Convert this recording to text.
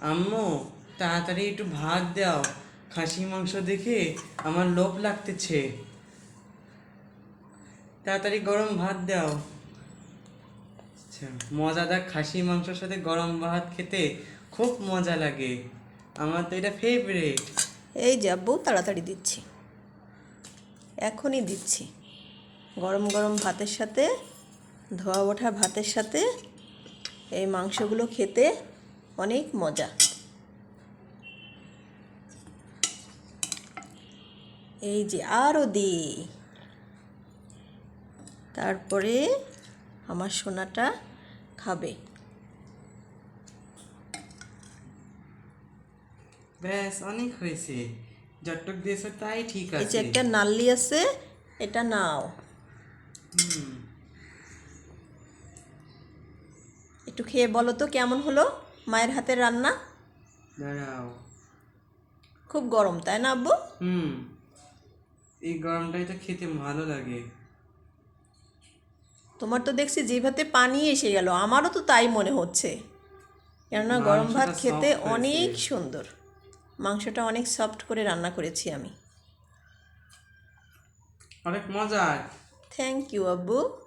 আম্মু, তাড়াতাড়ি একটু ভাত দাও। খাসি মাংস দেখে আমার লোভ লাগতেছে। তাড়াতাড়ি গরম ভাত দাও। আচ্ছা মজাদার খাসি মাংসের সাথে গরম ভাত খেতে খুব মজা লাগে। আমার তো এটা ফেভারিট এই যে আব্বু, তাড়াতাড়ি দিচ্ছি। এখনই দিচ্ছি। গরম গরম ভাতের সাথে, ধোয়া ওঠা ভাতের সাথে এই মাংসগুলো খেতে অনেক মজা। এই যে আরও দি। তারপরে আমার সোনাটা খাবে। ব্যাস অনেক হয়েছে। যতটুক দিয়েছ তাই ঠিক এই যে একটা নাল্লি আছে এটা নাও। একটু খেয়ে বলো তো কেমন হলো? মায়ের হাতের রান্না? দাঁড়াও। খুব গরম তাই না আব্বু? হুম। এই গরমটাই তো খেতে ভালো লাগে। তোমার তো দেখছি জিভাতে পানি এসে গেল আমারও তো তাই মনে হচ্ছে। কেননা গরম ভাত খেতে অনেক সুন্দর। মাংসটা অনেক সফট করে রান্না করেছি আমি। অনেক মজার। থ্যাংক ইউ আব্বু।